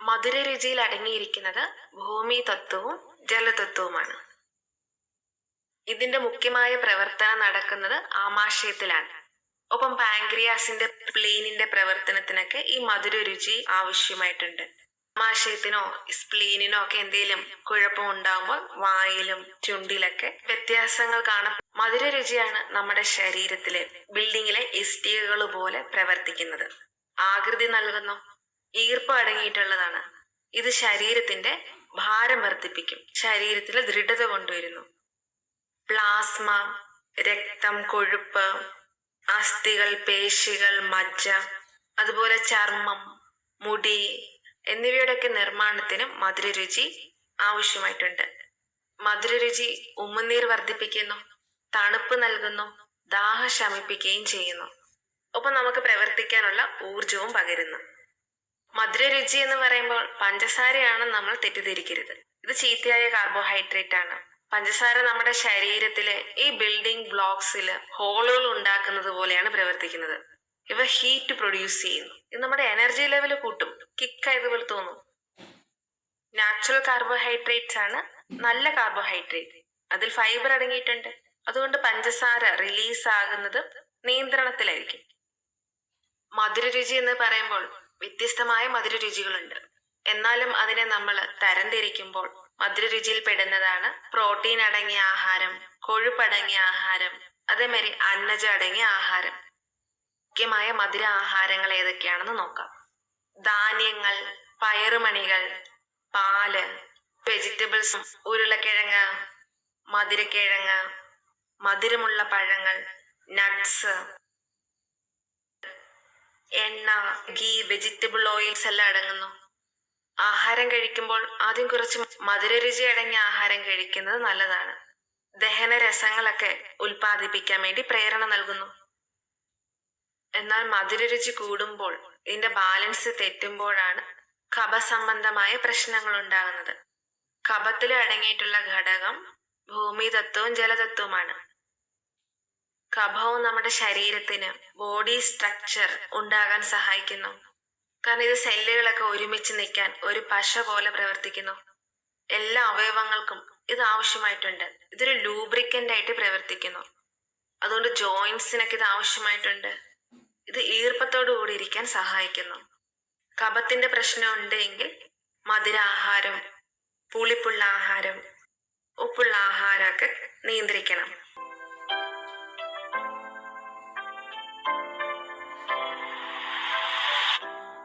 മധുര രുചിയിൽ അടങ്ങിയിരിക്കുന്നത് ഭൂമി തത്വവും ജലതത്വവുമാണ്. ഇതിന്റെ മുഖ്യമായ പ്രവർത്തനം നടക്കുന്നത് ആമാശയത്തിലാണ്. ഒപ്പം പാങ്ക്രിയാസിന്റെ പ്ലീനിന്റെ പ്രവർത്തനത്തിനൊക്കെ ഈ മധുര രുചി ആവശ്യമായിട്ടുണ്ട്. ആമാശയത്തിനോ സ്പ്ലീനിനോ ഒക്കെ എന്തെങ്കിലും കുഴപ്പം ഉണ്ടാകുമ്പോൾ വായിലും ചുണ്ടിലൊക്കെ വ്യത്യാസങ്ങൾ കാണാം. മധുര രുചിയാണ് നമ്മുടെ ശരീരത്തിലെ ബിൽഡിങ്ങിലെ ഇസ്റ്റികകൾ പോലെ പ്രവർത്തിക്കുന്നത്. ആകൃതി നൽകുന്നു. ഈർപ്പം അടങ്ങിയിട്ടുള്ളതാണ്. ഇത് ശരീരത്തിന്റെ ഭാരം വർദ്ധിപ്പിക്കും. ശരീരത്തിലെ ദൃഢത കൊണ്ടുവരുന്നു. പ്ലാസ്മ രക്തം കൊഴുപ്പ് അസ്ഥികൾ പേശികൾ മജ്ജ അതുപോലെ ചർമ്മം മുടി എന്നിവയുടെയൊക്കെ നിർമ്മാണത്തിന് മധുരരുചി ആവശ്യമായിട്ടുണ്ട്. മധുരരുചി ഉമ്മനീർ വർദ്ധിപ്പിക്കുന്നു തണുപ്പ് നൽകുന്നു ദാഹ ശമിപ്പിക്കുകയും ചെയ്യുന്നു. ഒപ്പം നമുക്ക് പ്രവർത്തിക്കാനുള്ള ഊർജവും പകരുന്നു. മധുരരുചി എന്ന് പറയുമ്പോൾ പഞ്ചസാരയാണ് നമ്മൾ തെറ്റിദ്ധരിക്കരുത്. ഇത് ചീത്തയായ കാർബോഹൈഡ്രേറ്റ് ആണ്. പഞ്ചസാര നമ്മുടെ ശരീരത്തിലെ ഈ ബിൽഡിംഗ് ബ്ലോക്സിൽ ഹോളുകൾ ഉണ്ടാക്കുന്നത് പോലെയാണ് പ്രവർത്തിക്കുന്നത്. ഇവ ഹീറ്റ് പ്രൊഡ്യൂസ് ചെയ്യുന്നു. ഇത് നമ്മുടെ എനർജി ലെവൽ കൂട്ടും. കിക്ക് കിക്കായതുപോലെ തോന്നും. നാച്ചുറൽ കാർബോഹൈഡ്രേറ്റ്സ് ആണ് നല്ല കാർബോഹൈഡ്രേറ്റ് അതിൽ ഫൈബർ അടങ്ങിയിട്ടുണ്ട്. അതുകൊണ്ട് പഞ്ചസാര റിലീസ് ആകുന്നത് നിയന്ത്രണത്തിലായിരിക്കും. മധുരരുചി എന്ന് പറയുമ്പോൾ വ്യത്യസ്തമായ മധുരരുചികളുണ്ട്. എന്നാലും അതിനെ നമ്മൾ തരംതിരിക്കുമ്പോൾ മധുരരുചിയിൽ പെടുന്നതാണ് പ്രോട്ടീൻ അടങ്ങിയ ആഹാരം കൊഴുപ്പടങ്ങിയ ആഹാരം അതേമാതിരി അന്നജ അടങ്ങിയ ആഹാരം. മുഖ്യമായ മധുര ആഹാരങ്ങൾ ഏതൊക്കെയാണെന്ന് നോക്കാം. ധാന്യങ്ങൾ പയറുമണികൾ പാൽ വെജിറ്റബിൾസ് ഉരുളക്കിഴങ്ങ് മധുരക്കിഴങ്ങ് മധുരമുള്ള പഴങ്ങൾ നട്ട്സ് എണ്ണ ഗീ വെജിറ്റബിൾ ഓയിൽസ് എല്ലാം അടങ്ങുന്നു. ആഹാരം കഴിക്കുമ്പോൾ ആദ്യം കുറച്ച് മധുരരുചി അടങ്ങിയ ആഹാരം കഴിക്കുന്നത് നല്ലതാണ്. ദഹന രസങ്ങളൊക്കെ ഉൽപ്പാദിപ്പിക്കാൻ വേണ്ടി പ്രേരണ നൽകുന്നു. എന്നാൽ മധുരരുചി കൂടുമ്പോൾ ഇതിന്റെ ബാലൻസ് തെറ്റുമ്പോഴാണ് കഫ സംബന്ധമായ പ്രശ്നങ്ങൾ ഉണ്ടാകുന്നത്. കഫത്തിൽ അടങ്ങിയിട്ടുള്ള ഘടകം ഭൂമി തത്വവും ജലതത്വവുമാണ്. കഫവും നമ്മുടെ ശരീരത്തിന് ബോഡി സ്ട്രക്ചർ ഉണ്ടാകാൻ സഹായിക്കുന്നു. കാരണം ഇത് സെല്ലുകളൊക്കെ ഒരുമിച്ച് നിൽക്കാൻ ഒരു പശ പോലെ പ്രവർത്തിക്കുന്നു. എല്ലാ അവയവങ്ങൾക്കും ഇത് ആവശ്യമായിട്ടുണ്ട്. ഇതൊരു ലൂബ്രിക്കന്റ് ആയിട്ട് പ്രവർത്തിക്കുന്നു. അതുകൊണ്ട് ജോയിൻസിനൊക്കെ ഇത് ആവശ്യമായിട്ടുണ്ട്. ഇത് ഈർപ്പത്തോടു കൂടി ഇരിക്കാൻ സഹായിക്കുന്നു. കഫത്തിന്റെ പ്രശ്നം ഉണ്ടെങ്കിൽ മധുരാഹാരം പുളിപ്പുള്ള ആഹാരം ഉപ്പുള്ള ആഹാരമൊക്കെ നിയന്ത്രിക്കണം.